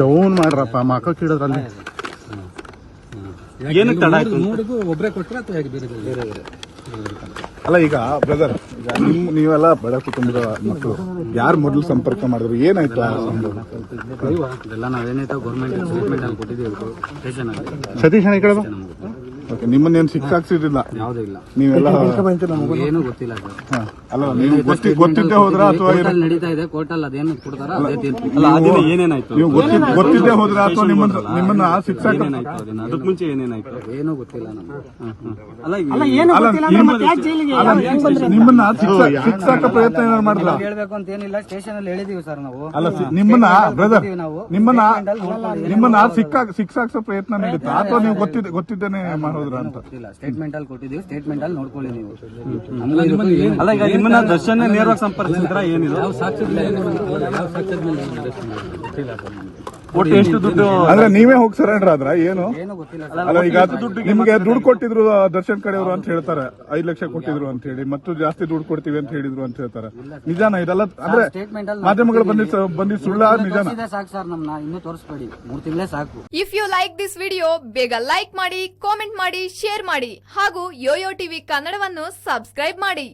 Down ಮಾಡ್ರಪ್ಪ ಮಕ್ಕ ಕಿಡದ್ರಲ್ಲಿ ಏನಕ್ಕೆ ತಡ ಆಯ್ತು ನೋಡಿದ್ದು ಒಬ್ಬರೇ ಕೊಟ್ರೆ ಅಥವಾ ಹೇಗೆ ಬೇರೆ ಬೇರೆ? ಬೇರೆ ಅಲ್ಲ ಈಗ ಬ್ರದರ್ ಈಗ ನಿಮ್ ನೀವೆಲ್ಲ ಬಡ ಕುಟುಂಬದ ಮಕ್ಕಳು ಯಾರು ಮೊದಲು ಸಂಪರ್ಕ ಮಾಡಿದ್ರು? ಏನಾಯ್ತು ಗೌರ್ಮೆಂಟ್ ಅಲ್ಲಿ ಕೊಟ್ಟಿದ್ದೀವಿ ಸ್ಟೇಷನ್ ಅಲ್ಲಿ. ಸತೀಶ್ ಅಣ್ಣ ಈ ಕಡೆ ಬಾ. ಓಕೆ ನಿಮ್ಮನ್ನೇನು ಸಿಕ್ಕಾಕ್ಸಿರ್ಲಿಲ್ಲ ಯಾವುದೂ ಇಲ್ಲ. ನೀವೆಲ್ಲ ಏನು ಗೊತ್ತಿಲ್ಲ ಸರ್ ಹಾ. ಅಲ್ಲ ನೀವು ಗೊತ್ತಿ ಗೊತ್ತಿದ್ದೆ ಹೋದ್ರ ಅಥವಾ ಕೋರ್ಟಲ್ಲಿ ನಡೀತಾ ಇದೆ ಕೋರ್ಟಲ್ಲಿ ಅದೇನು ಕೊಡ್ತಾರ ಅದೇ ತೀರ್ಪು ಅಲ್ಲ ಅದೇನು ಏನೇನಾಯ್ತು? ನೀವು ಗೊತ್ತಿದ್ದ ಗೊತ್ತಿದ್ದೆ ಹೋದ್ರ ಅಥವಾ ನಿಮ್ಮನ್ನ ನಿಮ್ಮನ್ನ ಏನೇನಾಯ್ತು ಅದನ್ನ? ಅದಕ್ಕೆ ಮುಂಚೆ ಏನೇನಾಯ್ತು? ಏನೂ ಗೊತ್ತಿಲ್ಲ ನಮ್ಗೆ. ಅಲ್ಲ ಅಲ್ಲ ನಿಮ್ಮ- ಅಲ್ಲ, ನಿಮ್ಮನ್ನ ಸಿಕ್ಸಾ- ಸಿಕ್ಸಾಕ ಪ್ರಯತ್ನ ಏನಾದ್ರು ಮಾಡಿಲ್ಲ ಹೇಳ್ಬೇಕು ಅಂತ ಏನಿಲ್ಲ ಸ್ಟೇಷನ್ ಅಲ್ಲಿ ಹೇಳಿದೀವಿ ಸರ್ ನಾವು. ಅಲ್ಲ ಸಿ- ನಿಮ್ಮನ್ನ ಬ್ರದರ್ ನಿಮ್ಮನ್ನ ನಿಮ್ಮನ್ನ ಸಿಕ್ಕಾಕ್ ಸಿಕ್ಸಾಕ್ಸೋ ಪ್ರಯತ್ನ ನಡೀತಾ ಅಥವಾ ನೀವು ಗೊತ್ತಿದ್ದೆ ಗೊತ್ತಿದ್ದೇನೆ ಮಾಡೋದ್ರ ಅಂತ. ಗೊತ್ತಿಲ್ಲ. ಸ್ಟೇಟ್ಮೆಂಟ್ ಅಲ್ಲಿ ಕೊಟ್ಟಿದ್ದೀವಿ ಸ್ಟೇಟ್ಮೆಂಟ್ ಅಲ್ಲಿ ನೋಡ್ಕೊಳ್ಳಿ ನೀವು ಅಲ್ಲ ಈಗ ನಿಮ್ಮನ್ನ ದರ್ಶನ ನೇರವಾಗಿ ಸಂಪರ್ಕಿಸಿದ್ರ ಏನಿದೆ? ಯಾವ ಸಾಕ್ಷ್ಯದ ಮೇಲೆ ಯಾವ ಸಾಕ್ಷ್ಯದ ಮೇಲೆ ಮಾಡಿದ್ರು ಗೊತ್ತಿಲ್ಲ ಸರ್ ನಮ್ಗೆ. ಒಟ್ಟು ಎಷ್ಟು ದುಡ್ಡು? ಅಂದ್ರೆ ನೀವೇ ಹೋಗಿ ಸರೆಂಡರ್ ಆದ್ರ? ಏನು? ಏನು ಗೊತ್ತಿಲ್ಲ ಅಲ್ಲ ಈಗ ನಿಮ್ಗೆ ದುಡ್ಡು ಕೊಟ್ಟಿದ್ರು ಆ, ದರ್ಶನ್ ಕಡೆಯವರು ಅಂತ ಹೇಳ್ತಾರೆ. ಐದು ಲಕ್ಷ ಕೊಟ್ಟಿದ್ರು ಅಂತ ಹೇಳಿ ಮತ್ತು ಜಾಸ್ತಿ ದುಡ್ಡು ಕೊಡ್ತೀವಿ ಅಂತ ಹೇಳಿದ್ರು ಅಂತ ಹೇಳ್ತಾರೆ. ನಿಜಾನ ಇದೆಲ್ಲ? ಅಂದ್ರೆ ಸ್ಟೇಟ್ಮೆಂಟ್ ಅಲ್ಲಿ ಮಾಧ್ಯಮಗಳು ಬಂದಿ ಬಂದಿ ಸುಳ್ಳ ನಿಜಾನ? ತೋರಿಸಿದೆ ಸಾಕು ಸರ್ ನಮ್ನ ಇನ್ನೂ ತೋರಿಸ್ಬೇಡಿ. ಮೂರ್ ತಿಂಗಳೇ ಸಾಕು. If you like this video ಬೇಗ ಲೈಕ್ ಮಾಡಿ ಕಾಮೆಂಟ್ ಮಾಡಿ ಶೇರ್ ಮಾಡಿ ಹಾಗೂ ಯೋಯೋ ಟಿವಿ ಕನ್ನಡವನ್ನು ಸಬ್ಸ್ಕ್ರೈಬ್ ಮಾಡಿ.